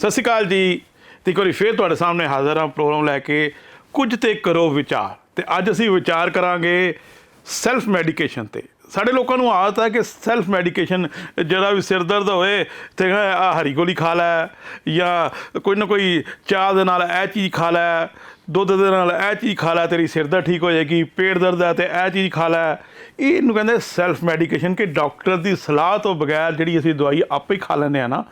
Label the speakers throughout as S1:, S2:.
S1: ਸਤਿ ਸ਼੍ਰੀ ਅਕਾਲ ਜੀ। ਤੇ ਇੱਕ ਵਾਰੀ ਫੇਰ ਤੁਹਾਡੇ ਸਾਹਮਣੇ ਹਾਜ਼ਰ ਹਾਂ ਪ੍ਰੋਗਰਾਮ ਲੈ ਕੇ ਕੁਝ ਤੇ ਕਰੋ ਵਿਚਾਰ। ਤੇ ਅੱਜ ਅਸੀਂ ਵਿਚਾਰ ਕਰਾਂਗੇ ਸੈਲਫ ਮੈਡੀਕੇਸ਼ਨ ਤੇ। ਸਾਡੇ ਲੋਕਾਂ ਨੂੰ ਆਦਤ ਹੈ ਕਿ ਸੈਲਫ ਮੈਡੀਕੇਸ਼ਨ ਜਿਹੜਾ ਵੀ ਸਿਰ ਦਰਦ ਹੋਏ ਤੇ ਆ ਹਰੀ ਗੋਲੀ ਖਾ ਲੈ ਜਾਂ ਕੋਈ ਨਾ ਕੋਈ ਚਾਹ ਦੇ ਨਾਲ ਇਹ ਚੀਜ਼ ਖਾ ਲੈ ਦੁੱਧ ਦੇ ਨਾਲ ਇਹ ਚੀਜ਼ ਖਾ ਲੈ, ਤੇਰੀ ਸਿਰ ਦਾ ਠੀਕ ਹੋ ਜਾਏਗੀ, ਪੇਟ ਦਰਦ ਹੈ ਤੇ ਇਹ ਚੀਜ਼ ਖਾ ਲੈ। ਇਹਨੂੰ ਕਹਿੰਦੇ ਸੈਲਫ ਮੈਡੀਕੇਸ਼ਨ ਕਿ ਡਾਕਟਰ ਦੀ ਸਲਾਹ ਤੋਂ ਬਗੈਰ ਜਿਹੜੀ ਅਸੀਂ ਦਵਾਈ ਆਪੇ ਹੀ ਖਾ ਲੈਂਦੇ ਆ ਨਾ,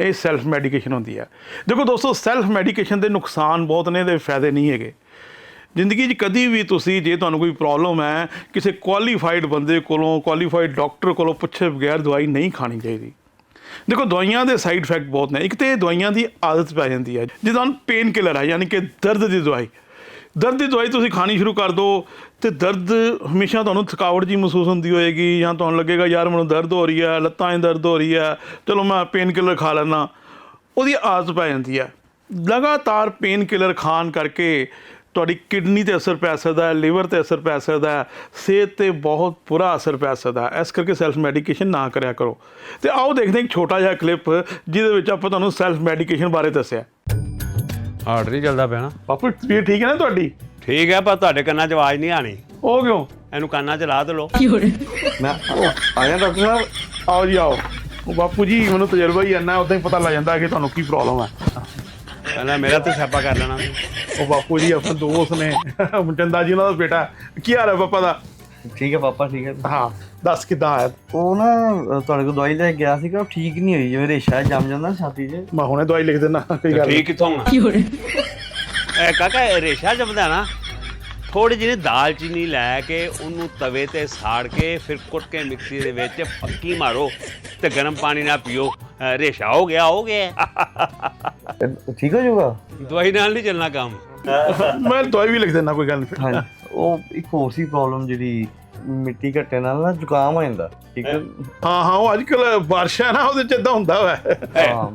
S1: ਇਹ ਸੈਲਫ ਮੈਡੀਕੇਸ਼ਨ ਹੁੰਦੀ ਹੈ। ਦੇਖੋ ਦੋਸਤੋ ਸੈਲਫ ਮੈਡੀਕੇਸ਼ਨ ਦੇ ਨੁਕਸਾਨ ਬਹੁਤ ਨੇ ਇਹਦੇ ਫਾਇਦੇ ਨਹੀਂ ਹੈਗੇ। ਜ਼ਿੰਦਗੀ 'ਚ ਕਦੀ ਵੀ ਤੁਸੀਂ, ਜੇ ਤੁਹਾਨੂੰ ਕੋਈ ਪ੍ਰੋਬਲਮ ਹੈ, ਕਿਸੇ ਕੁਆਲੀਫਾਈਡ ਬੰਦੇ ਕੋਲੋਂ ਕੁਆਲੀਫਾਈਡ ਡਾਕਟਰ ਕੋਲੋਂ ਪੁੱਛੇ ਬਗੈਰ ਦਵਾਈ ਨਹੀਂ ਖਾਣੀ ਚਾਹੀਦੀ। ਦੇਖੋ, ਦਵਾਈਆਂ ਦੇ ਸਾਈਡ ਇਫੈਕਟ ਬਹੁਤ ਨੇ। ਇੱਕ ਤੇ ਇਹ ਦਵਾਈਆਂ ਦੀ ਆਦਤ ਪੈ ਜਾਂਦੀ ਹੈ। ਜਿੱਦਾਂ ਪੇਨ ਕਿਲਰ ਹੈ ਯਾਨੀ ਕਿ ਦਰਦ ਦੀ ਦਵਾਈ। ਦਰਦ ਦੀ ਦਵਾਈ ਤੁਸੀਂ ਖਾਣੀ ਸ਼ੁਰੂ ਕਰ ਦਿਓ ਤੇ ਦਰਦ ਹਮੇਸ਼ਾ ਤੁਹਾਨੂੰ ਥਕਾਵਟ ਜੀ ਮਹਿਸੂਸ ਹੁੰਦੀ ਹੋਏਗੀ ਜਾਂ ਤੁਹਾਨੂੰ ਲੱਗੇਗਾ, ਯਾਰ, ਮੈਨੂੰ ਦਰਦ ਹੋ ਰਹੀ ਹੈ, ਲੱਤਾਂ 'ਚ ਦਰਦ ਹੋ ਰਹੀ ਹੈ, ਚਲੋ ਮੈਂ ਪੇਨ ਕਿਲਰ ਖਾ ਲੈਣਾ ਉਹਦੀ ਆਦਤ ਪੈ ਜਾਂਦੀ ਹੈ। ਲਗਾਤਾਰ ਪੇਨ ਕਿਲਰ ਖਾਣ ਕਰਕੇ ਤੁਹਾਡੀ ਕਿਡਨੀ ਤੇ ਅਸਰ ਪੈ ਸਕਦਾ ਹੈ ਲਿਵਰ ਤੇ ਅਸਰ ਪੈ ਸਕਦਾ ਹੈ ਸਿਹਤ ਤੇ ਬਹੁਤ ਬੁਰਾ ਅਸਰ ਪੈ ਸਕਦਾ ਹੈ। ਇਸ ਕਰਕੇ ਸੈਲਫ ਮੈਡੀਕੇਸ਼ਨ ਨਾ ਕਰਿਆ ਕਰੋ। ਤੇ ਆਓ ਦੇਖਦੇ ਹਾਂ ਇੱਕ ਛੋਟਾ ਜਿਹਾ ਕਲਿੱਪ ਜਿਹਦੇ ਵਿੱਚ ਆਪਾਂ ਤੁਹਾਨੂੰ ਸੈਲਫ ਮੈਡੀਕੇਸ਼ਨ ਬਾਰੇ ਦੱਸਿਆ।
S2: ਹਾਰਟ ਨਹੀਂ ਚੱਲਦਾ ਪਿਆ ਨਾ।
S1: ਬਾਪੂ ਤਬੀਅਤ ਠੀਕ ਹੈ ਨਾ ਤੁਹਾਡੀ?
S2: ਠੀਕ ਹੈ ਪਰ ਤੁਹਾਡੇ ਕੰਨਾਂ 'ਚ ਆਵਾਜ਼ ਨਹੀਂ ਆਣੀ
S1: ਉਹ ਕਿਉਂ?
S2: ਇਹਨੂੰ ਕੰਨਾਂ 'ਚ ਲਾ ਦੇ ਲੋ
S1: ਮੈਂ ਆਇਆ ਡਾਕਟਰ ਸਾਹਿਬ ਆਓ ਜੀ ਆਓ। ਉਹ ਬਾਪੂ ਜੀ ਮੈਨੂੰ ਤਜਰਬਾ ਹੀ ਇੰਨਾ ਉਦਾਂ ਹੀ ਪਤਾ ਲੱਗ ਜਾਂਦਾ ਕਿ ਤੁਹਾਨੂੰ ਕੀ ਪ੍ਰੋਬਲਮ ਹੈ।
S2: ਕਹਿੰਦਾ ਮੇਰਾ ਤੇ ਛਾਪਾ ਕਰ ਲੈਣਾ।
S1: ਉਹ ਬਾਪੂ ਜੀ ਆਪਣੇ ਦੋਸਤ ਨੇ ਚੰਦਾ ਜੀ ਉਹਨਾਂ ਦਾ ਬੇਟਾ। ਕੀ ਹਾਲ ਹੈ ਪਾਪਾ ਦਾ?
S3: ਠੀਕ ਹੈ ਪਾਪਾ ਠੀਕ ਹੈ।
S1: ਹਾਂ ਦੱਸ ਕਿਦਾਂ ਆਇਆ?
S3: ਉਹ ਨਾ ਤੁਹਾਡੇ ਕੋਲ ਦਵਾਈ ਲੈ ਕੇ ਗਿਆ ਸੀਗਾ ਉਹ ਠੀਕ ਨਹੀਂ ਹੋਈ ਜਿਵੇਂ ਰੇਸ਼ਾ ਜੰਮ ਜਾਂਦਾ ਛਾਤੀ 'ਚ।
S1: ਮੈਂ ਹੁਣੇ ਦਵਾਈ ਲਿਖ ਦਿੰਦਾ ਕੋਈ ਗੱਲ
S2: ਠੀਕ ਕਿੱਥੋਂ ਆ ਇਹ ਕਾਕਾ ਇਹ ਰੇਸ਼ਾ ਜਮਦਾ ਨਾ ਥੋੜੀ ਜਿਹੀ ਦਾਲਚੀਨੀ ਲੈ ਕੇ ਉਹਨੂੰ ਤਵੇ ਤੇ ਸਾੜ ਕੇ ਫਿਰ ਕੁੱਟ ਕੇ ਮਿਕਸੀ ਦੇ ਵਿੱਚ ਪੱਕੀ ਮਾਰੋ ਤੇ ਗਰਮ ਪਾਣੀ ਨਾਲ ਪੀਓ। ਰੇਸ਼ਾ ਹੋ ਗਿਆ ਹੋ ਗਿਆ।
S3: ਅ, ਠੀਕ ਹੋ ਜਾਊਗਾ?
S2: ਦਵਾਈ ਨਾਲ ਨਹੀਂ ਚੱਲਣਾ ਕੰਮ।
S1: ਮੈਂ ਦਵਾਈ ਵੀ ਲਿਖ ਦਿੰਦਾ ਕੋਈ ਗੱਲ ਨਹੀਂ।
S3: ਹਾਂਜੀ। ਉਹ ਇੱਕ ਹੋਰ ਸੀ ਪ੍ਰੋਬਲਮ ਜਿਹੜੀ ਮਿੱਟੀ ਘੱਟੇ ਨਾਲ ਨਾ ਜ਼ੁਕਾਮ ਹੋ ਜਾਂਦਾ ਠੀਕ ਹੈ?
S1: ਹਾਂ ਹਾਂ ਉਹ ਅੱਜ ਕੱਲ ਬਾਰਿਸ਼ਾਂ ਨਾ ਉਹਦੇ ਚ ਇਦਾਂ ਹੁੰਦਾ ਵਾ।
S3: ਹਾਂ।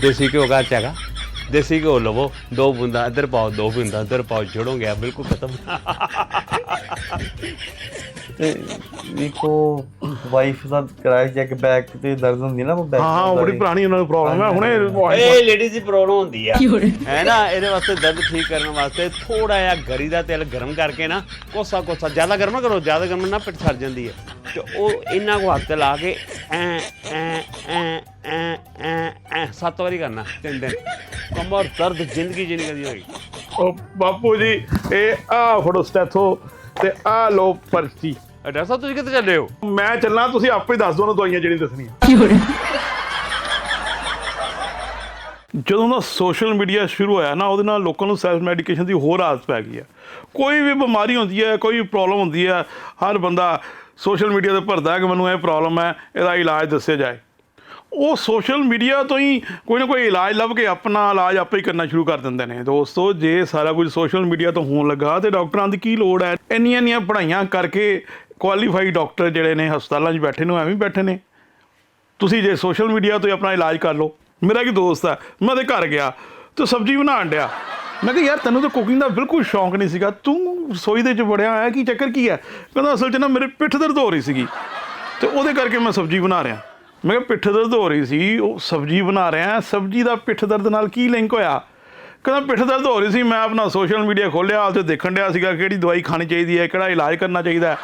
S2: ਦੇਸੀ ਘਿਓ ਦਾ ਚਾਗਾ ਦੇਸੀ ਘਿਓ ਲਵੋ ਦੋ ਬੂੰਦਾ ਇੱਧਰ ਪਾਓ ਦੋ ਬੂੰਦਾ ਇੱਧਰ ਪਾਓ ਜੜੋਂ ਗਿਆ ਬਿਲਕੁਲ ਖਤਮ।
S3: ਤੇ ਉਹ ਵਾਈਫ ਦਾ ਕਰਾਇਆ ਚੈੱਕ ਬੈਕ ਤੇ ਦਰਦ ਹੁੰਦੀ ਨਾ ਉਹ ਬੈਕ
S1: ਹਾਂ ਹਾਂ ਉਹ ਬੜੀ ਪੁਰਾਣੀ ਉਹਨਾਂ ਨੂੰ ਪ੍ਰੋਬਲਮ ਹੈ ਹੁਣੇ
S2: ਇਹ ਲੇਡੀਜ਼ ਦੀ ਪ੍ਰੋਬਲਮ ਹੁੰਦੀ ਆ। ਹੈ ਨਾ ਇਹਦੇ ਵਾਸਤੇ ਦਰਦ ਠੀਕ ਕਰਨ ਵਾਸਤੇ ਥੋੜਾ ਜਿਹਾ ਗਰੀ ਦਾ ਤੇਲ ਗਰਮ ਕਰਕੇ ਨਾ ਕੋਸਾ ਕੋਸਾ ਜ਼ਿਆਦਾ ਗਰਮ ਨਾ ਕਰੋ ਜ਼ਿਆਦਾ ਗਰਮ ਨਾਲ ਪਿੱਠ ਸੜ ਜਾਂਦੀ ਹੈ। ਤੇ ਉਹ ਇਹਨਾਂ ਕੋ ਹੱਥ ਲਾ ਕੇ ਐ ਐ ਐ ਐ ਐ ਐ ਸੱਤ ਵਾਰੀ ਕਰਨਾ ਤਿੰਨ ਦਿਨ। ਕਮਰ ਦਰਦ ਜ਼ਿੰਦਗੀ ਜਿੰਨੀ ਕਦੀ ਹੋਈ।
S1: ਉਹ ਬਾਪੂ ਜੀ ਇਹ ਆ ਫੜੋ ਸਟੈਥੋ। ਤੇ ਆ ਲੋ ਪਰਚੀ।
S2: ਡਾਕਟਰ ਸਾਹਿਬ ਤੁਸੀਂ ਕਿੱਥੇ ਚੱਲੇ ਹੋ?
S1: ਮੈਂ ਚੱਲਣਾ ਤੁਸੀਂ ਆਪੇ ਹੀ ਦੱਸ ਦਿਓ ਨਾ ਦਵਾਈਆਂ ਜਿਹੜੀਆਂ ਦੱਸਣੀਆਂ। ਜਦੋਂ ਦਾ ਸੋਸ਼ਲ ਮੀਡੀਆ ਸ਼ੁਰੂ ਹੋਇਆ ਨਾ ਉਹਦੇ ਨਾਲ ਲੋਕਾਂ ਨੂੰ ਸੈਲਫ ਮੈਡੀਕੇਸ਼ਨ ਦੀ ਹੋਰ ਆਦਤ ਪੈ ਗਈ ਹੈ। ਕੋਈ ਵੀ ਬਿਮਾਰੀ ਹੁੰਦੀ ਹੈ ਕੋਈ ਪ੍ਰੋਬਲਮ ਹੁੰਦੀ ਹੈ ਹਰ ਬੰਦਾ ਸੋਸ਼ਲ ਮੀਡੀਆ ਤੇ ਭਰਦਾ ਹੈ ਕਿ ਮੈਨੂੰ ਇਹ ਪ੍ਰੋਬਲਮ ਹੈ ਇਹਦਾ ਇਲਾਜ ਦੱਸਿਆ ਜਾਏ। ਉਹ ਸੋਸ਼ਲ ਮੀਡੀਆ ਤੋਂ ਹੀ ਕੋਈ ਨਾ ਕੋਈ ਇਲਾਜ ਲੱਭ ਕੇ ਆਪਣਾ ਇਲਾਜ ਆਪੇ ਹੀ ਕਰਨਾ ਸ਼ੁਰੂ ਕਰ ਦਿੰਦੇ ਨੇ। ਦੋਸਤੋ, ਜੇ ਸਾਰਾ ਕੁਝ ਸੋਸ਼ਲ ਮੀਡੀਆ ਤੋਂ ਹੋਣ ਲੱਗਾ ਤੇ ਡਾਕਟਰਾਂ ਦੀ ਕੀ ਲੋੜ ਹੈ? ਇੰਨੀਆਂ ਇੰਨੀਆਂ ਪੜ੍ਹਾਈਆਂ ਕਰਕੇ ਕੁਆਲੀਫਾਈਡ ਡਾਕਟਰ ਜਿਹੜੇ ਨੇ ਹਸਪਤਾਲਾਂ 'ਚ ਬੈਠੇ ਨੇ, ਉਹ ਐਵੇਂ ਬੈਠੇ ਨੇ। ਤੁਸੀਂ ਜੇ ਸੋਸ਼ਲ ਮੀਡੀਆ ਤੋਂ ਹੀ ਆਪਣਾ ਇਲਾਜ ਕਰ ਲਓ। ਮੇਰਾ ਕੀ ਦੋਸਤ ਹੈ, ਮੈਂ ਉਹਦੇ ਘਰ ਗਿਆ ਤੇ ਸਬਜ਼ੀ ਬਣਾਉਣ ਡਿਆ। ਮੈਂ ਕਿਹਾ, ਯਾਰ, ਤੈਨੂੰ ਤਾਂ ਕੁਕਿੰਗ ਦਾ ਬਿਲਕੁਲ ਸ਼ੌਂਕ ਨਹੀਂ ਸੀਗਾ। ਤੂੰ ਰਸੋਈ ਦੇ ਚ ਵੜਿਆ ਹੋਇਆ, ਕੀ ਚੱਕਰ ਕੀ ਹੈ? ਕਹਿੰਦਾ, ਅਸਲ 'ਚ ਨਾ ਮੇਰੇ ਪਿੱਠ ਦਰਦ ਹੋ ਰਹੀ ਸੀਗੀ ਤੇ ਉਹਦੇ ਕਰਕੇ ਮੈਂ ਸਬਜ਼ੀ ਬਣਾ ਰਿਹਾ। ਮੈਂ ਕਿਹਾ ਪਿੱਠ ਦਰਦ ਹੋ ਰਹੀ ਸੀ, ਉਹ ਸਬਜ਼ੀ ਬਣਾ ਰਿਹਾ, ਸਬਜ਼ੀ ਦਾ ਪਿੱਠ ਦਰਦ ਨਾਲ ਕੀ ਲਿੰਕ ਹੋਇਆ? ਕਹਿੰਦਾ ਪਿੱਠ ਦਰਦ ਹੋ ਰਹੀ ਸੀ, ਮੈਂ ਆਪਣਾ ਸੋਸ਼ਲ ਮੀਡੀਆ ਖੋਲਿਆ ਤੇ ਦੇਖਣ ਡਿਆ ਸੀਗਾ ਕਿਹੜੀ ਦਵਾਈ ਖਾਣੀ ਚਾਹੀਦੀ ਹੈ, ਕਿਹੜਾ ਇਲਾਜ ਕਰਨਾ ਚਾਹੀਦਾ ਹੈ।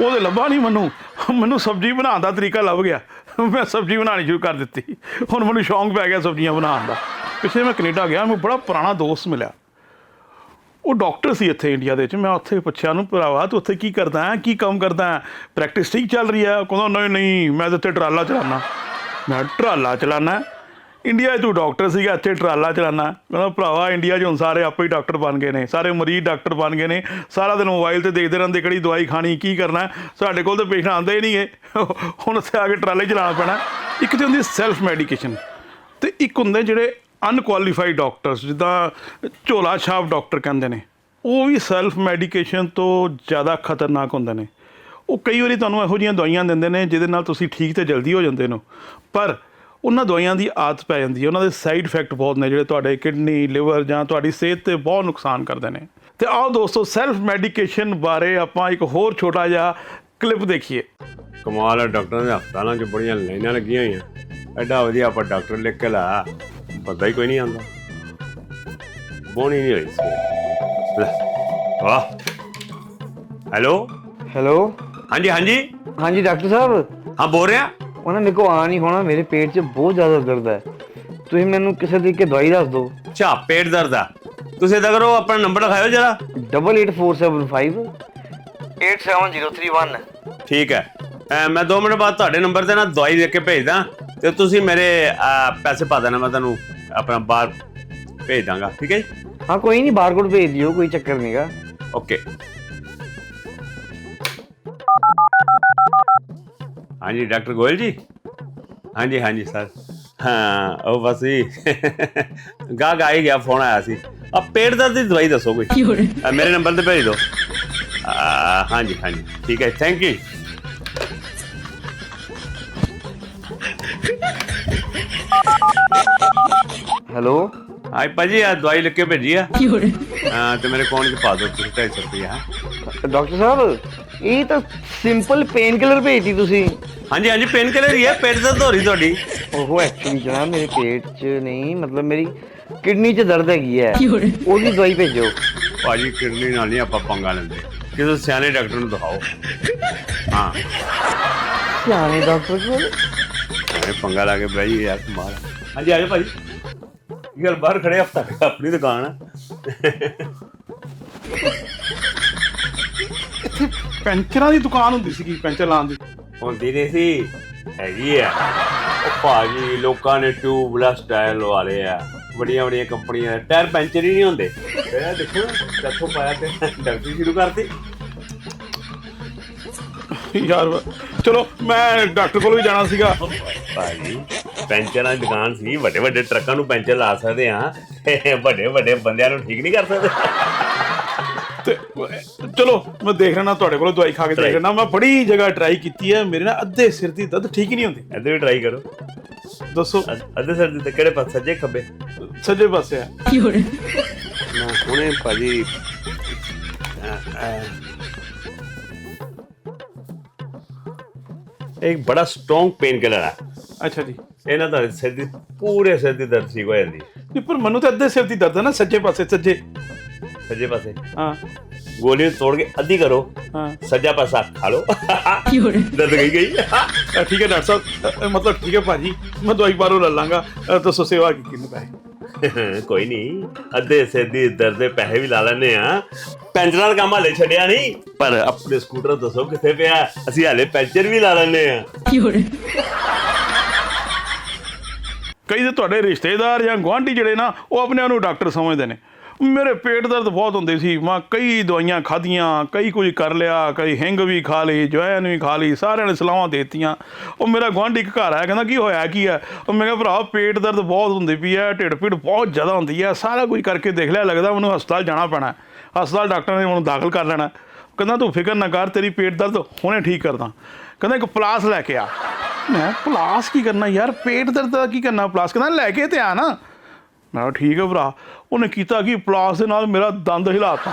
S1: ਉਹਦੇ ਲੱਭਾ ਨਹੀਂ ਮੈਨੂੰ। ਮੈਨੂੰ ਸਬਜ਼ੀ ਬਣਾਉਣ ਦਾ ਤਰੀਕਾ ਲੱਭ ਗਿਆ। ਮੈਂ ਸਬਜ਼ੀ ਬਣਾਉਣੀ ਸ਼ੁਰੂ ਕਰ ਦਿੱਤੀ। ਹੁਣ ਮੈਨੂੰ ਸ਼ੌਂਕ ਪੈ ਗਿਆ ਸਬਜ਼ੀਆਂ ਬਣਾਉਣ ਦਾ। ਪਿਛਲੇ ਮੈਂ ਕੈਨੇਡਾ ਗਿਆ, ਮੈਨੂੰ ਬੜਾ ਪੁਰਾਣਾ ਦੋਸਤ ਮਿਲਿਆ। ਉਹ ਡਾਕਟਰ ਸੀ ਇੱਥੇ ਇੰਡੀਆ ਦੇ ਵਿੱਚ। ਮੈਂ ਉੱਥੇ ਪੁੱਛਿਆ ਨੂੰ ਭਰਾਵਾ, ਤੂੰ ਉੱਥੇ ਕੀ ਕਰਦਾ ਹੈ? ਕੀ ਕੰਮ ਕਰਦਾ ਹੈ? ਪ੍ਰੈਕਟਿਸ ਠੀਕ ਚੱਲ ਰਹੀ ਹੈ? ਉਹ ਕਹਿੰਦਾ, ਨਹੀਂ ਨਹੀਂ, ਮੈਂ ਤਾਂ ਇੱਥੇ ਟਰਾਲਾ ਚਲਾਉਣਾ ਮੈਂ ਟਰਾਲਾ ਚਲਾਉਣਾ ਇੰਡੀਆ 'ਚ ਤੂੰ ਡਾਕਟਰ ਸੀਗਾ, ਇੱਥੇ ਟਰਾਲਾ ਚਲਾਉਣਾ ਕਹਿੰਦਾ ਭਰਾਵਾ, ਇੰਡੀਆ 'ਚ ਹੁਣ ਸਾਰੇ ਆਪੇ ਹੀ ਡਾਕਟਰ ਬਣ ਗਏ ਨੇ। ਸਾਰੇ ਮਰੀਜ਼ ਡਾਕਟਰ ਬਣ ਗਏ ਨੇ। ਸਾਰਾ ਦਿਨ ਮੋਬਾਈਲ ਤੇ ਦੇਖਦੇ ਰਹਿੰਦੇ, ਕਿਹੜੀ ਦਵਾਈ ਖਾਣੀ, ਕੀ ਕਰਨਾ ਸਾਡੇ ਕੋਲ ਤਾਂ ਪੇਸ਼ੈਂਟ ਆਉਂਦੇ ਹੀ ਨਹੀਂ ਗੇ ਹੁਣ ਉੱਥੇ ਆ ਕੇ ਟਰਾਲੇ ਚਲਾਉਣਾ ਪੈਣਾ ਇੱਕ ਤੇ ਹੁੰਦੀ ਸੈਲਫ ਮੈਡੀਕੇਸ਼ਨ ਤੇ ਇੱਕ ਹੁੰਦੇ ਜਿਹੜੇ ਅਨਕੁਆਲੀਫਾਈਡ ਡਾਕਟਰਸ, ਜਿੱਦਾਂ ਝੋਲਾ ਛਾਪ ਡਾਕਟਰ ਕਹਿੰਦੇ ਨੇ, ਉਹ ਵੀ ਸੈਲਫ ਮੈਡੀਕੇਸ਼ਨ ਤੋਂ ਜ਼ਿਆਦਾ ਖਤਰਨਾਕ ਹੁੰਦੇ ਨੇ। ਉਹ ਕਈ ਵਾਰੀ ਤੁਹਾਨੂੰ ਇਹੋ ਜਿਹੀਆਂ ਦਵਾਈਆਂ ਦਿੰਦੇ ਨੇ, ਜਿਹਦੇ ਨਾਲ ਤੁਸੀਂ ਠੀਕ ਤੇ ਜਲਦੀ ਹੋ ਜਾਂਦੇ ਹੋ ਪਰ ਉਹਨਾਂ ਦਵਾਈਆਂ ਦੀ ਆਦਤ ਪੈ ਜਾਂਦੀ ਹੈ, ਉਹਨਾਂ ਦੇ ਸਾਈਡ ਇਫੈਕਟ ਬਹੁਤ ਨੇ, ਜਿਹੜੇ ਤੁਹਾਡੇ ਕਿਡਨੀ ਲਿਵਰ ਜਾਂ ਤੁਹਾਡੀ ਸਿਹਤ ਤੇ ਬਹੁਤ ਨੁਕਸਾਨ ਕਰਦੇ ਨੇ। ਤੇ ਆਓ ਦੋਸਤੋ ਸੈਲਫ ਮੈਡੀਕੇਸ਼ਨ ਬਾਰੇ ਆਪਾਂ ਇੱਕ ਹੋਰ ਛੋਟਾ ਜਿਹਾ ਕਲਿੱਪ ਦੇਖੀਏ।
S2: ਕਮਾਲ ਹੈ, ਡਾਕਟਰਾਂ ਦੇ ਹਸਪਤਾਲਾਂ 'ਚ ਬੜੀਆਂ ਲਾਈਨਾਂ ਲੱਗੀਆਂ ਹੋਈਆਂ। ਐਡਾ ਵਧੀਆ ਆਪਾਂ ਡਾਕਟਰ ਲਿਖ ਕੇ ਲਾ ਪਤਾ ਹੀ ਕੋਈ ਨਹੀਂ ਆਉਂਦਾ। ਬੋਣੀ ਨਹੀਂ ਹੋਈ ਸੀ। ਲੈ, ਵਾਹ ਹੈਲੋ?
S3: ਹੈਲੋ?
S2: ਹਾਂਜੀ ਹਾਂਜੀ।
S3: ਹਾਂਜੀ ਡਾਕਟਰ ਸਾਹਿਬ।
S2: ਹਾਂ ਬੋਲ ਰਿਹਾ।
S3: ਉਹਨਾਂ ਮੇਰੇ ਕੋ ਆ ਨਹੀਂ ਹੋਣਾ ਮੇਰੇ ਪੇਟ 'ਚ ਬਹੁਤ ਜ਼ਿਆਦਾ ਦਰਦ ਹੈ। ਤੁਸੀਂ ਮੈਨੂੰ ਕਿਸੇ ਤਰੀਕੇ ਦਵਾਈ ਦੱਸ ਦਿਓ।
S2: ਅੱਛਾ ਪੇਟ ਦਰਦ ਆ। ਤੁਸੀਂ ਇਦਾਂ ਕਰੋ ਆਪਣਾ ਨੰਬਰ ਲਿਖਾਇਓ ਜਰਾ।
S3: 88475 87031
S2: ਠੀਕ ਹੈ। ਅਹ ਮੈਂ 2 ਮਿੰਟ ਬਾਅਦ ਤੁਹਾਡੇ ਨੰਬਰ ਤੇ ਨਾ ਦਵਾਈ ਦੇ ਕੇ ਭੇਜਦਾ। ਤੇ ਤੁਸੀਂ ਮੇਰੇ ਅਹ, ਪੈਸੇ ਪਾ ਦੇਣਾ ਮੈਂ ਤੁਹਾਨੂੰ। ਆਪਣਾ ਬਾਹਰ ਭੇਜ ਦਾਂਗਾ ਠੀਕ ਹੈ ਜੀ?
S3: ਹਾਂ ਕੋਈ ਨਹੀਂ ਬਾਰਕੋਡ ਭੇਜ ਦਿਓ ਕੋਈ ਚੱਕਰ ਨਹੀਂਗਾ
S2: ਓਕੇ। ਹਾਂਜੀ ਡਾਕਟਰ ਗੋਇਲ ਜੀ? ਹਾਂਜੀ ਹਾਂਜੀ ਸਰ। ਹਾਂ ਉਹ ਬਸ ਹੀ ਗਾ ਗਾ ਹੀ ਗਿਆ ਫੋਨ ਆਇਆ ਸੀ। ਆ ਪੇਟ ਦਰਦ ਦੀ ਦਵਾਈ ਦੱਸੋ ਕੋਈ। ਮੇਰੇ ਨੰਬਰ ਤੇ ਭੇਜ ਦਿਓ। ਹਾਂਜੀ ਹਾਂਜੀ ਠੀਕ ਹੈ ਥੈਂਕ ਯੂ
S3: ਹੈਲੋ।
S2: ਆਈ ਭਾਜੀ ਆ ਦਵਾਈ ਲਿਖ ਕੇ ਭੇਜੀ ਆ। ਹਾਂ, ਤੇ ਮੇਰੇ ਅਕਾਊਂਟ 'ਚ ਪਾ ਦਿਓ ਤੁਸੀਂ 250 ਰੁਪਏ ਹਾਂ
S3: ਡਾਕਟਰ ਸਾਹਿਬ ਇਹ ਤਾਂ ਸਿੰਪਲ ਪੇਨ ਕਿਲਰ ਭੇਜਤੀ ਤੁਸੀਂ।
S2: ਹਾਂਜੀ ਹਾਂਜੀ ਪੇਨ ਕਿਲਰ ਹੀ ਹੈ ਪੇਟ ਦਰਦ ਹੋ ਰਹੀ ਤੁਹਾਡੀ।
S3: ਉਹ ਐਕਚੁਅਲੀ ਜਨਾਬ ਮੇਰੇ ਪੇਟ 'ਚ ਨਹੀਂ ਮਤਲਬ ਮੇਰੀ ਕਿਡਨੀ 'ਚ ਦਰਦ ਹੈਗੀ ਹੈ। ਉਹਦੀ ਦਵਾਈ ਭੇਜੋ।
S2: ਭਾਜੀ ਕਿਡਨੀ ਨਾਲ ਨਹੀਂ ਆਪਾਂ ਪੰਗਾ ਲੈਂਦੇ। ਕਿਸੇ ਸਿਆਣੇ ਡਾਕਟਰ ਨੂੰ ਦਿਖਾਓ। ਹਾਂ।
S3: ਸਿਆਣੇ ਡਾਕਟਰ ਕੋਲ?
S2: ਪੰਗਾ ਲਾ ਕੇ ਬਹਿ ਜੀ ਯਾਰ ਕਮਾਲ ਹਾਂਜੀ ਆ ਜਾਓ ਭਾਜੀ। ਇਹ ਗੱਲ ਬਾਹਰ ਖੜੇ ਹਫਤਾ ਆਪਣੀ ਦੁਕਾਨ ਆ।
S1: ਪੈਂਚਰਾਂ ਦੀ ਦੁਕਾਨ ਹੁੰਦੀ ਸੀਗੀ ਪੈਂਚਰ ਲਾਉਣ ਦੀ।
S2: ਹੁੰਦੀ ਨਹੀਂ ਸੀ ਹੈਗੀ ਆ। ਉਹ ਭਾਜੀ ਲੋਕਾਂ ਨੇ ਟਿਊਬਲੈਸ ਟਾਇਰ ਲਵਾ ਲਏ ਆ। ਵੱਡੀਆਂ ਵੱਡੀਆਂ ਕੰਪਨੀਆਂ ਦੇ। ਟਾਇਰ ਪੈਂਚਰ ਹੀ ਨਹੀਂ ਹੁੰਦੇ। ਇਹ ਦੇਖੋ ਕਿੱਥੋਂ ਪਾਇਆ ਤੇ ਡਾਕਟਰੀ ਸ਼ੁਰੂ ਕਰਤੀ।
S1: ਯਾਰ ਚਲੋ ਮੈਂ ਡਾਕਟਰ ਕੋਲ ਵੀ ਜਾਣਾ ਸੀਗਾ।
S2: ਭਾਜੀ। ਪੈਂਚਰਾਂ ਦੀ ਦੁਕਾਨ ਸੀ ਵੱਡੇ ਵੱਡੇ ਟਰੱਕਾਂ ਨੂੰ ਪੈਂਚਰ ਲਾ ਸਕਦੇ ਆ ਵੱਡੇ ਵੱਡੇ ਬੰਦਿਆਂ ਨੂੰ ਠੀਕ ਨਹੀਂ ਕਰ ਸਕਦੇ।
S1: ਤੇ ਚਲੋ ਮੈਂ ਦੇਖ ਲੈਣਾ ਤੁਹਾਡੇ ਕੋਲੋਂ ਦਵਾਈ ਖਾ ਕੇ ਦੇਖ. ਲੈਣਾ ਮੈਂ ਬੜੀ ਜਗ੍ਹਾ ਟਰਾਈ ਕੀਤੀ ਹੈ ਮੇਰੇ ਨਾਲ ਅੱਧੇ ਸਿਰ ਦੀ ਦਰਦ ਠੀਕ ਹੀ ਨਹੀਂ ਹੁੰਦੀ।
S2: ਇੱਧਰ ਵੀ ਟਰਾਈ ਕਰੋ।
S1: ਦੱਸੋ।
S2: ਅੱਧ- ਸਿਰ ਦੇ ਤੇ ਕਿਹੜੇ ਪਾਸੇ ਸੱਜੇ ਖੱਬੇ?
S1: ਸੱਜੇ ਪਾਸੇ ਆ
S2: ਮੈਂ ਹੁਣੇ ਭਾਜੀ ਅਹ, ਅਹ, ਇੱਕ ਬੜਾ ਸਟਰੋਂਗ ਪੇਨ ਕਿਲਰ ਹੈ।
S1: ਅੱਛਾ ਜੀ।
S2: ਇਹਨਾਂ ਦਾ ਸਿਰ ਦੀ ਪੂਰੇ ਸਿਰ ਦੀ ਦਰਦ ਠੀਕ ਹੋ ਜਾਂਦੀ
S1: ਨਹੀਂ ਪਰ ਮੈਨੂੰ ਤਾਂ ਅੱਧੇ ਸਿਰ ਦੀ ਦਰਦ ਹੈ ਨਾ ਸੱਜੇ ਪਾਸੇ ਸੱਜੇ।
S2: ਸੱਜੇ ਪਾਸੇ।
S1: ਹਾਂ।
S2: ਗੋਲੀ ਤੋੜ ਕੇ ਅੱਧੀ ਕਰੋ।
S1: ਹਾਂ।
S2: ਸੱਜਾ ਪਾਸਾ ਖਾ ਲਓ। ਦਰਦ ਗਈ ਗਈ।
S1: ਅ, ਠੀਕ ਹੈ ਡਾਕਟਰ ਸਾਹਿਬ। ਅ, ਮਤਲਬ ਠੀਕ ਹੈ ਭਾਜੀ। ਮੈਂ ਦਵਾਈ ਬਾਹਰੋਂ ਲੈ ਲਾਂਗਾ। ਅ, ਦੱਸੋ ਸੇਵਾ ਕੀ ਕਿੰਨੇ ਪੈਸੇ?
S2: ਕੋਈ ਨਹੀਂ। ਅੱਧੇ ਸਿਰ ਦੀ ਦਰਦ ਦੇ ਪੈਸੇ ਵੀ ਲਾ ਲੈਣੇ ਆ ਪੈਂਚਰਾਂ ਦਾ ਕੰਮ ਹਾਲੇ ਛੱਡਿਆ ਨਹੀਂ। ਪਰ ਆਪਣੇ ਸਕੂਟਰ ਦੱਸੋ ਕਿੱਥੇ ਪਿਆ। ਅਸੀਂ ਹਾਲੇ ਪੈਂਚਰ ਵੀ ਲਾ ਲੈਣੇ ਆ
S1: ਕਈ ਤੇ ਤੁਹਾਡੇ ਰਿਸ਼ਤੇਦਾਰ ਜਾਂ ਗੁਆਂਢੀ ਜਿਹੜੇ ਨਾ, ਉਹ ਆਪਣੇ ਆਪ ਨੂੰ ਡਾਕਟਰ ਸਮਝਦੇ ਨੇ। ਮੇਰੇ ਪੇਟ ਦਰਦ ਬਹੁਤ ਹੁੰਦੇ ਸੀ। ਮੈਂ ਕਈ ਦਵਾਈਆਂ ਖਾਧੀਆਂ, ਕਈ ਕੁਝ ਕਰ ਲਿਆ, ਕਈ ਹਿੰਗ ਵੀ ਖਾ ਲਈ, ਜਵੈਨ ਵੀ ਖਾ ਲਈ, ਸਾਰਿਆਂ ਨੇ ਸਲਾਹਾਂ ਦੇ ਦਿੱਤੀਆਂ। ਉਹ ਮੇਰਾ ਗੁਆਂਢੀ ਇੱਕ ਘਰ ਆਇਆ, ਕਹਿੰਦਾ, ਕੀ ਹੋਇਆ, ਕੀ ਹੈ? ਉਹ ਮੈਂ ਕਿਹਾ, ਭਰਾ, ਪੇਟ ਦਰਦ ਬਹੁਤ ਹੁੰਦੀ ਪਈ ਹੈ, ਢਿੱਡ ਪੀੜ ਬਹੁਤ ਜ਼ਿਆਦਾ ਹੁੰਦੀ ਹੈ। ਸਾਰਾ ਕੁਝ ਕਰਕੇ ਦੇਖ ਲਿਆ, ਲੱਗਦਾ ਮੈਨੂੰ ਹਸਪਤਾਲ ਜਾਣਾ ਪੈਣਾ ਹਸਪਤਾਲ ਡਾਕਟਰ ਨੇ ਮੈਨੂੰ ਦਾਖਲ ਕਰ ਲੈਣਾ ਕਹਿੰਦਾ, ਤੂੰ ਫਿਕਰ ਨਾ ਕਰ, ਤੇਰੀ ਪੇਟ ਦਰਦ ਹੁਣੇ ਠੀਕ ਕਰਦਾ। ਕਹਿੰਦਾ, ਇੱਕ ਪਲਾਸ ਲੈ ਕੇ ਆ। ਮੈਂ ਪਲਾਸ ਕੀ ਕਰਨਾ ਯਾਰ? ਪੇਟ ਦਰਦ ਦਾ ਕੀ ਕਰਨਾ ਪਲਾਸ? ਕਹਿੰਦਾ ਲੈ ਕੇ ਤੇ ਆ ਨਾ। ਮੈਂ ਕਿਹਾ ਠੀਕ ਹੈ ਭਰਾ। ਉਹਨੇ ਕੀਤਾ ਕਿ? ਪਲਾਸ ਦੇ ਨਾਲ ਮੇਰਾ ਦੰਦ ਹਿਲਾਤਾ।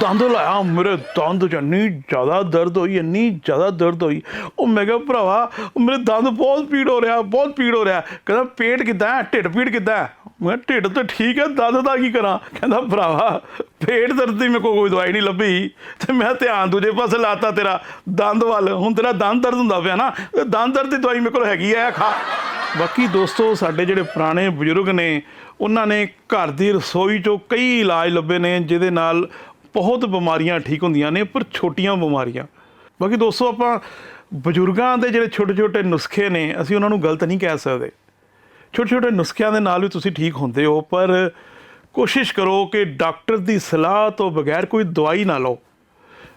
S1: ਦੰਦ ਲਾਇਆ ਮੇਰੇ ਦੰਦ 'ਚ ਇੰਨੀ ਜ਼ਿਆਦਾ ਦਰਦ ਹੋਈ, ਇੰਨੀ ਜ਼ਿਆਦਾ ਦਰਦ ਹੋਈ। ਉਹ ਮੈਂ ਕਿਹਾ, ਭਰਾਵਾ, ਮੇਰੇ ਦੰਦ ਬਹੁਤ ਪੀੜ ਹੋ ਰਿਹਾ, ਬਹੁਤ ਪੀੜ ਹੋ ਰਿਹਾ। ਕਹਿੰਦਾ, ਪੇਟ ਕਿੱਦਾਂ ਢਿੱਡ ਪੀੜ ਕਿੱਦਾਂ ਮੈਂ ਢਿੱਡ ਤਾਂ ਠੀਕ ਹੈ ਦੰਦ ਦਾ ਕੀ ਕਰਾਂ? ਕਹਿੰਦਾ, ਭਰਾਵਾ, ਪੇਟ ਦਰਦ ਦੀ ਮੇਰੇ ਕੋਲ ਕੋਈ ਦਵਾਈ ਨਹੀਂ ਲੱਭੀ। ਤੇ ਮੈਂ ਧਿਆਨ ਦੂਜੇ ਪਾਸੇ ਲਾਤਾ ਤੇਰਾ ਦੰਦ ਵੱਲ। ਹੁਣ ਤੇਰਾ ਦੰਦ ਦਰਦ ਹੁੰਦਾ ਪਿਆ ਨਾ ਦੰਦ ਦਰਦ ਦੀ ਦਵਾਈ ਮੇਰੇ ਕੋਲ ਹੈਗੀ ਹੈ ਖਾ। ਬਾਕੀ ਦੋਸਤੋ, ਸਾਡੇ ਜਿਹੜੇ ਪੁਰਾਣੇ ਬਜ਼ੁਰਗ ਨੇ, ਉਹਨਾਂ ਨੇ ਘਰ ਦੀ ਰਸੋਈ 'ਚੋਂ ਕਈ ਇਲਾਜ ਲੱਭੇ ਨੇ, ਜਿਹਦੇ ਨਾਲ ਬਹੁਤ ਬਿਮਾਰੀਆਂ ਠੀਕ ਹੁੰਦੀਆਂ ਨੇ, ਪਰ ਛੋਟੀਆਂ ਬਿਮਾਰੀਆਂ। ਬਾਕੀ ਦੋਸਤੋ, ਆਪਾਂ ਬਜ਼ੁਰਗਾਂ ਦੇ ਜਿਹੜੇ ਛੋਟੇ ਛੋਟੇ ਨੁਸਖੇ ਨੇ, ਅਸੀਂ ਉਹਨਾਂ ਨੂੰ ਗਲਤ ਨਹੀਂ ਕਹਿ ਸਕਦੇ। ਛੋਟੇ ਛੋਟੇ ਨੁਸਖਿਆਂ ਦੇ ਨਾਲ ਵੀ ਤੁਸੀਂ ਠੀਕ ਹੁੰਦੇ ਹੋ, ਪਰ ਕੋਸ਼ਿਸ਼ ਕਰੋ ਕਿ ਡਾਕਟਰ ਦੀ ਸਲਾਹ ਤੋਂ ਬਗੈਰ ਕੋਈ ਦਵਾਈ ਨਾ ਲਓ।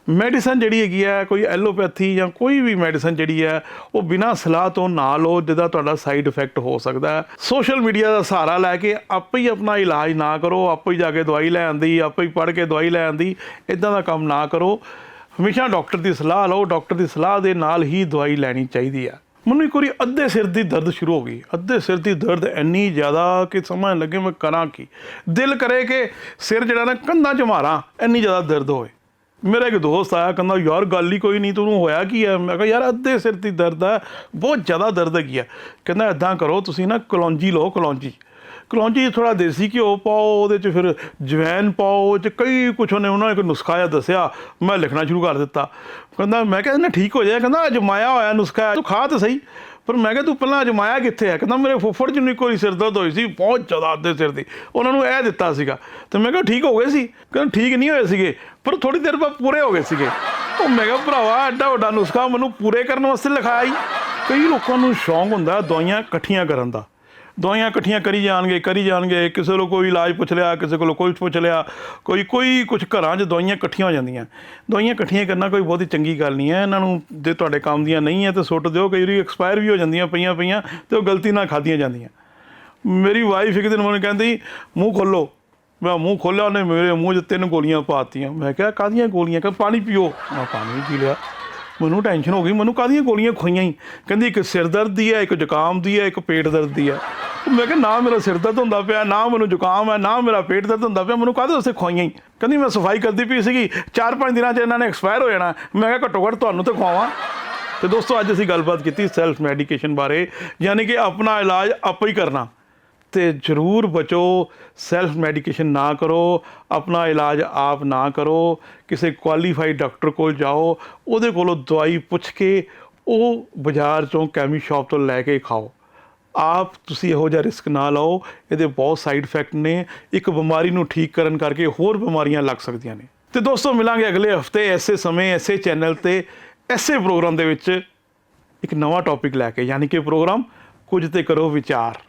S1: ਮੈਡੀਸਨ ਜਿਹੜੀ ਹੈਗੀ ਹੈ, ਕੋਈ ਐਲੋਪੈਥੀ ਜਾਂ ਕੋਈ ਵੀ ਮੈਡੀਸਨ ਜਿਹੜੀ ਹੈ, ਉਹ ਬਿਨਾਂ ਸਲਾਹ ਤੋਂ ਨਾ ਲਓ, ਜਿਹਦਾ ਤੁਹਾਡਾ ਸਾਈਡ ਇਫੈਕਟ ਹੋ ਸਕਦਾ ਹੈ। ਸੋਸ਼ਲ ਮੀਡੀਆ ਦਾ ਸਹਾਰਾ ਲੈ ਕੇ ਆਪੇ ਹੀ ਆਪਣਾ ਇਲਾਜ ਨਾ ਕਰੋ, ਆਪੇ ਹੀ ਜਾ ਕੇ ਦਵਾਈ ਲੈ ਆਂਦੀ, ਆਪੇ ਹੀ ਪੜ੍ਹ ਕੇ ਦਵਾਈ ਲੈ ਆਂਦੀ ਇਦਾਂ ਦਾ ਕੰਮ ਨਾ ਕਰੋ। ਹਮੇਸ਼ਾ ਡਾਕਟਰ ਦੀ ਸਲਾਹ ਲਓ, ਡਾਕਟਰ ਦੀ ਸਲਾਹ ਦੇ ਨਾਲ ਹੀ ਦਵਾਈ ਲੈਣੀ ਚਾਹੀਦੀ ਹੈ। ਮੈਨੂੰ ਇੱਕ ਵਾਰੀ ਅੱਧੇ ਸਿਰ ਦੀ ਦਰਦ ਸ਼ੁਰੂ ਹੋ ਗਈ। ਅੱਧੇ ਸਿਰ ਦੀ ਦਰਦ ਇੰਨੀ ਜ਼ਿਆਦਾ ਕਿ ਸਮਝ ਲੱਗੇ ਮੈਂ ਕਰਾਂ ਕੀ। ਦਿਲ ਕਰੇ ਕਿ ਸਿਰ ਜਿਹੜਾ ਨਾ ਕੰਧਾਂ 'ਚ ਮਾਰਾਂ, ਇੰਨੀ ਜ਼ਿਆਦਾ ਦਰਦ ਹੋਏ। ਮੇਰਾ ਇੱਕ ਦੋਸਤ ਆਇਆ, ਕਹਿੰਦਾ, ਯਾਰ, ਗੱਲ ਹੀ ਕੋਈ ਨਹੀਂ ਤੈਨੂੰ ਹੋਇਆ ਕੀ ਹੈ? ਮੈਂ ਕਿਹਾ, ਯਾਰ, ਅੱਧੇ ਸਿਰ ਦੀ ਦਰਦ ਹੈ, ਬਹੁਤ ਜ਼ਿਆਦਾ ਦਰਦ ਹੈਗੀ ਹੈ। ਕਹਿੰਦਾ ਇਦਾਂ ਕਰੋ, ਤੁਸੀਂ ਨਾ ਕਲੌਂਜੀ ਲਓ, ਕਲੌਂਜੀ। ਕਲੌਂਜੀ 'ਚ ਥੋੜਾ ਦੇਸੀ ਘਿਓ ਪਾਓ, ਉਹਦੇ 'ਚ ਫਿਰ ਜਵੈਨ ਪਾਓ, ਉਹ 'ਚ ਕਈ ਕੁਛ ਉਹਨੇ ਉਹਨਾਂ ਨੇ ਕੋਈ ਨੁਸਖਾ ਜਿਹਾ ਦੱਸਿਆ, ਮੈਂ ਲਿਖਣਾ ਸ਼ੁਰੂ ਕਰ ਦਿੱਤਾ। ਕਹਿੰਦਾ, ਮੈਂ ਕਿਹਾ ਨਾ ਠੀਕ ਹੋ ਜਾਏ ਕਹਿੰਦਾ ਅਜਮਾਇਆ ਹੋਇਆ ਨੁਸਖਾ ਤੂੰ ਖਾ ਤਾਂ ਸਹੀ, ਪਰ ਮੈਂ ਕਿਹਾ, ਤੂੰ ਪਹਿਲਾਂ ਅਜਮਾਇਆ ਕਿੱਥੇ ਹੈ? ਕਹਿੰਦਾ, ਮੇਰੇ ਫੁੱਫੜ ਜੀ ਨੂੰ ਇੱਕ ਵਾਰੀ ਸਿਰ ਦਰਦ ਹੋਈ ਸੀ, ਬਹੁਤ ਜ਼ਿਆਦਾ ਅੱਧੇ ਸਿਰ ਦੀ, ਉਹਨਾਂ ਨੂੰ ਇਹ ਦਿੱਤਾ ਸੀਗਾ। ਤੇ ਮੈਂ ਕਿਹਾ, ਠੀਕ ਹੋ ਗਏ ਸੀ? ਕਹਿੰਦਾ, ਠੀਕ ਨਹੀਂ ਹੋਏ ਸੀਗੇ, ਪਰ ਥੋੜੀ ਦੇਰ ਬਾਅਦ ਪੂਰੇ ਹੋ ਗਏ ਸੀਗੇ। ਉਹ ਮੈਂ ਕਿਹਾ, ਭਰਾਵਾ, ਐਡਾ ਵੱਡਾ ਨੁਸਖਾ ਮੈਨੂੰ ਪੂਰੇ ਕਰਨ ਵਾਸਤੇ ਲਿਖਾਇਆ ਹੀ ਕਈ ਲੋਕਾਂ ਨੂੰ ਸ਼ੌਂਕ ਹੁੰਦਾ ਦਵਾਈਆਂ ਇਕੱਠੀਆਂ ਕਰਨ ਦਾ। ਦਵਾਈਆਂ ਇਕੱਠੀਆਂ ਕਰੀ ਜਾਣਗੇ ਕਰੀ ਜਾਣਗੇ। ਕਿਸੇ ਕੋਲ ਕੋਈ ਇਲਾਜ ਪੁੱਛ ਲਿਆ, ਕਿਸੇ ਕੋਲ ਕੋਈ ਪੁੱਛ ਲਿਆ, ਕੋਈ ਕੋਈ ਕੁਝ ਘਰਾਂ 'ਚ ਦਵਾਈਆਂ ਇਕੱਠੀਆਂ ਹੋ ਜਾਂਦੀਆਂ। ਦਵਾਈਆਂ ਇਕੱਠੀਆਂ ਕਰਨਾ ਕੋਈ ਬਹੁਤੀ ਚੰਗੀ ਗੱਲ ਨਹੀਂ ਹੈ। ਇਹਨਾਂ ਨੂੰ ਜੇ ਤੁਹਾਡੇ ਕੰਮ ਦੀਆਂ ਨਹੀਂ ਹੈ ਤੇ ਸੁੱਟ ਦਿਓ। ਕਈ ਵਾਰੀ ਐਕਸਪਾਇਰ ਵੀ ਹੋ ਜਾਂਦੀਆਂ ਪਈਆਂ ਪਈਆਂ ਤੇ ਉਹ ਗਲਤੀ ਨਾਲ ਖਾਧੀਆਂ ਜਾਂਦੀਆਂ। ਮੇਰੀ ਵਾਈਫ ਇੱਕ ਦਿਨ ਮੈਨੂੰ ਕਹਿੰਦੀ, ਮੂੰਹ ਖੋਲੋ। ਮੈਂ ਮੂੰਹ ਖੋਲਿਆ, ਉਹਨੇ ਮੇਰੇ ਮੂੰਹ 'ਚ ਤਿੰਨ ਗੋਲੀਆਂ ਪਾਤੀਆਂ ਮੈਂ ਕਿਹਾ, ਕਾਹਦੀਆਂ ਗੋਲੀਆਂ? ਕਿ ਪਾਣੀ ਪੀਓ। ਮੈਂ ਪਾਣੀ ਪੀ ਲਿਆ। ਮੈਨੂੰ ਟੈਨਸ਼ਨ ਹੋ ਗਈ। ਮੈਨੂੰ ਕਾਹਦੀਆਂ ਗੋਲੀਆਂ ਖੋਈਆਂ ਹੀ ਕਹਿੰਦੀ, ਇੱਕ ਸਿਰ ਦਰਦ ਦੀ ਹੈ, ਇੱਕ ਜ਼ੁਕਾਮ ਦੀ ਹੈ, ਇੱਕ ਪੇਟ ਦਰਦ ਦੀ ਹੈ। ਮੈਂ ਕਿਹਾ, ਨਾ ਮੇਰਾ ਸਿਰ ਦਰਦ ਹੁੰਦਾ ਪਿਆ, ਨਾ ਮੈਨੂੰ ਜ਼ੁਕਾਮ ਹੈ, ਨਾ ਮੇਰਾ ਪੇਟ ਦਰਦ ਹੁੰਦਾ ਪਿਆ, ਮੈਨੂੰ ਕਾਹਦੇ ਵਾਸਤੇ ਖਵਾਈਆਂ ਹੀ ਕਹਿੰਦੀ, ਮੈਂ ਸਫ਼ਾਈ ਕਰਦੀ ਪਈ ਸੀਗੀ, ਚਾਰ ਪੰਜ ਦਿਨਾਂ 'ਚ ਇਹਨਾਂ ਨੇ ਐਕਸਪਾਇਰ ਹੋ ਜਾਣਾ। ਮੈਂ ਕਿਹਾ, ਘੱਟੋ ਘੱਟ ਤੁਹਾਨੂੰ ਤੇ ਖਵਾਵਾਂ ਤੇ ਦੋਸਤੋ, ਅੱਜ ਅਸੀਂ ਗੱਲਬਾਤ ਕੀਤੀ ਸੈਲਫ ਮੈਡੀਕੇਸ਼ਨ ਬਾਰੇ, ਯਾਨੀ ਕਿ ਆਪਣਾ ਇਲਾਜ ਆਪੇ ਹੀ ਕਰਨਾ। ਤੇ ਜ਼ਰੂਰ ਬਚੋ ਸੈਲਫ ਮੈਡੀਕੇਸ਼ਨ ਨਾ ਕਰੋ, ਆਪਣਾ ਇਲਾਜ ਆਪ ਨਾ ਕਰੋ, ਕਿਸੇ ਕੁਆਲੀਫਾਈਡ ਡਾਕਟਰ ਕੋਲ ਜਾਓ, ਉਹਦੇ ਕੋਲੋਂ ਦਵਾਈ ਪੁੱਛ ਕੇ ਉਹ ਬਾਜ਼ਾਰ ਚੋਂ ਕੈਮੀ ਸ਼ਾਪ ਤੋਂ ਲੈ ਕੇ ਖਾਓ। ਆਪ ਤੁਸੀਂ ਇਹੋ ਜਿਹਾ ਰਿਸਕ ਨਾ ਲਓ। ਇਹਦੇ ਬਹੁਤ ਸਾਈਡ ਇਫੈਕਟ ਨੇ। ਇੱਕ ਬਿਮਾਰੀ ਨੂੰ ਠੀਕ ਕਰਨ ਕਰਕੇ ਹੋਰ ਬਿਮਾਰੀਆਂ ਲੱਗ ਸਕਦੀਆਂ ਨੇ। ਤੇ ਦੋਸਤੋ, ਮਿਲਾਂਗੇ ਅਗਲੇ ਹਫ਼ਤੇ ਐਸੇ ਸਮੇਂ, ਐਸੇ ਚੈਨਲ ਤੇ, ਐਸੇ ਪ੍ਰੋਗਰਾਮ ਦੇ ਵਿੱਚ ਇੱਕ ਨਵਾਂ ਟੌਪਿਕ ਲੈ ਕੇ। ਯਾਨੀ ਕਿ ਪ੍ਰੋਗਰਾਮ ਕੁਝ ਤੇ ਕਰੋ ਵਿਚਾਰ।